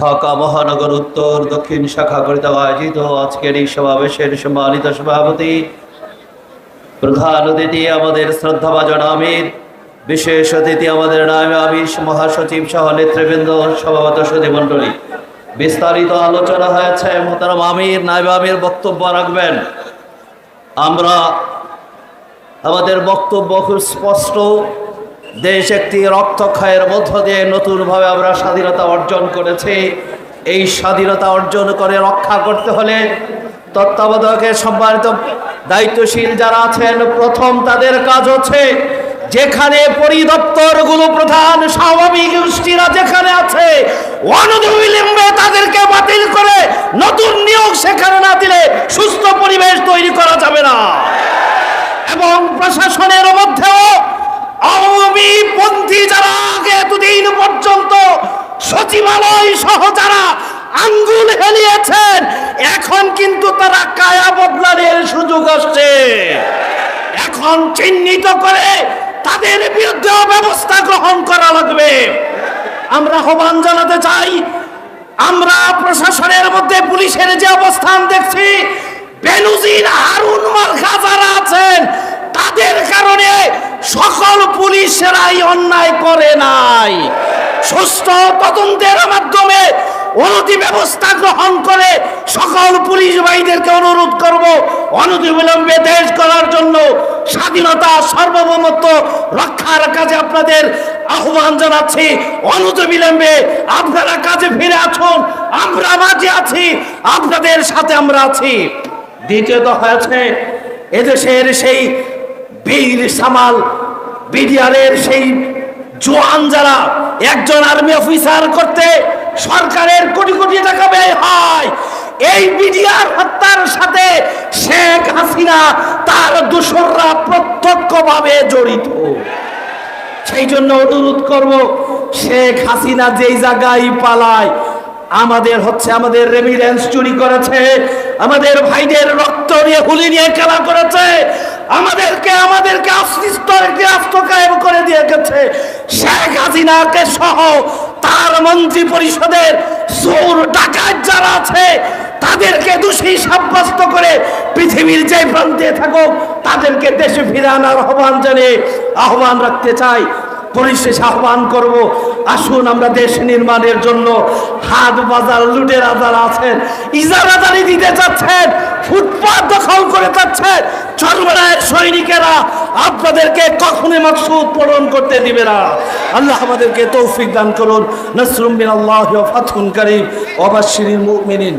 ঢাকা মহানগর উত্তর দক্ষিণ শাখা করিতে আয়োজিত আজকের এই সমাবেশের সম্মানিত সভাপতি, প্রধান অতিথি আমাদের শ্রদ্ধাভাজন আমির, বিশেষ অতিথি আমাদের নামে আমির, মহাসচিব সহ নেতৃবৃন্দ, সভাপত সদী মণ্ডলী বিস্তারিত আলোচনা হয়েছে মোতারাম আমির নাইব আমির বক্তব্য রাখবেন। আমরা আমাদের বক্তব্য খুব স্পষ্ট। দেশ একটি রক্তক্ষয়ের মধ্য দিয়ে নতুনভাবে আমরা স্বাধীনতা অর্জন করেছি। এই স্বাধীনতা অর্জন করে রক্ষা করতে হলে তত্ত্বাবধায়কের সম্মানিত দায়িত্বশীল যারা আছেন, প্রথম তাদের কাজ হচ্ছে যেখানে পরিদপ্তরগুলো প্রধান স্বাভাবিক গোষ্ঠীরা যেখানে আছে অনবিলম্বে তাদেরকে বাতিল করে নতুন নিয়োগ সেখানে না দিলে সুস্থ পরিবেশ তৈরি করা যাবে না। এবং প্রশাসনের মধ্যেও আওয়ামী পন্থী যারা আগে এতদিন পর্যন্ত সচিবালয় সহ যারা আঙ্গুল হেলিয়েছেন, এখন কিন্তু তারা কায়া সুযোগ আসছে। এখন চিহ্নিত করে তাদের বিরুদ্ধেও ব্যবস্থা গ্রহণ করা লাগবে। আমরা আহ্বান জানাতে চাই, আমরা প্রশাসনের মধ্যে পুলিশের যে অবস্থান দেখছি বেনুজির হারুন মার্খা যারা আছেন তাদের কারণে সকল পুলিশেরাই অন্যায় করে নাই। সুস্থ তদন্তের মাধ্যমে অনতি ব্যবস্থা গ্রহণ করে সকল পুলিশ ভাইদেরকে অনুরোধ করব অনতি বিলম্বে দেশ করার জন্য স্বাধীনতা, সার্বভৌমত্ব রক্ষার কাজে আপনাদের আহ্বান জানাচ্ছি। অনতি বিলম্বে আপনারা কাজে ফিরে আসুন, আমরা মাঝে আছি, আপনাদের সাথে আমরা আছি। দ্বিতীয়ত হয়েছে, এদেশের সেই বীর সামাল বিডিআরের সেই জোয়ান যারা একজন আর্মি অফিসার করতে সরকারের কোটি কোটি টাকা ব্যয় হয়, এই বিডিআর হত্যার সাথে শেখ হাসিনা তার দোসররা প্রত্যক্ষভাবে জড়িত। সেই জন্য অনুরোধ করব, শেখ হাসিনা যেই জায়গায় পালায়, আমাদের হচ্ছে, আমাদের রেমিডেন্স চুরি করেছে, আমাদের ভাইদের রক্ত নিয়ে হুলি নিয়ে খেলা করেছে, আমাদেরকে আমাদেরকে গেছে শেখ হাসিনাকে সহ তার মন্ত্রী পরিষদের চোর, ডাকাত যারা আছে, তাদেরকে দোষী সাব্যস্ত করে পৃথিবীর যে প্রান্তে থাকুক, তাদেরকে দেশে ফিরে আনার আহ্বান জানিয়ে আহ্বান রাখতে চাই। পরিশেষ আহ্বান করব, আসুন আমরা দেশ নির্মাণের জন্য হাট বাজার, লুটের আজার আছেন, ইজারাদারি দিতে চাচ্ছেন, ফুটপাত দখল করে যাচ্ছেন চরমরায়ের সৈনিকেরা আপনাদেরকে কখনই মাকসুদ পূরণ করতে দিবে না। আল্লাহ আমাদেরকে তৌফিক দান করুন। নসরুম বিন আল্লাহ ফাতহুন করিম। অবাসির মুমিনিন।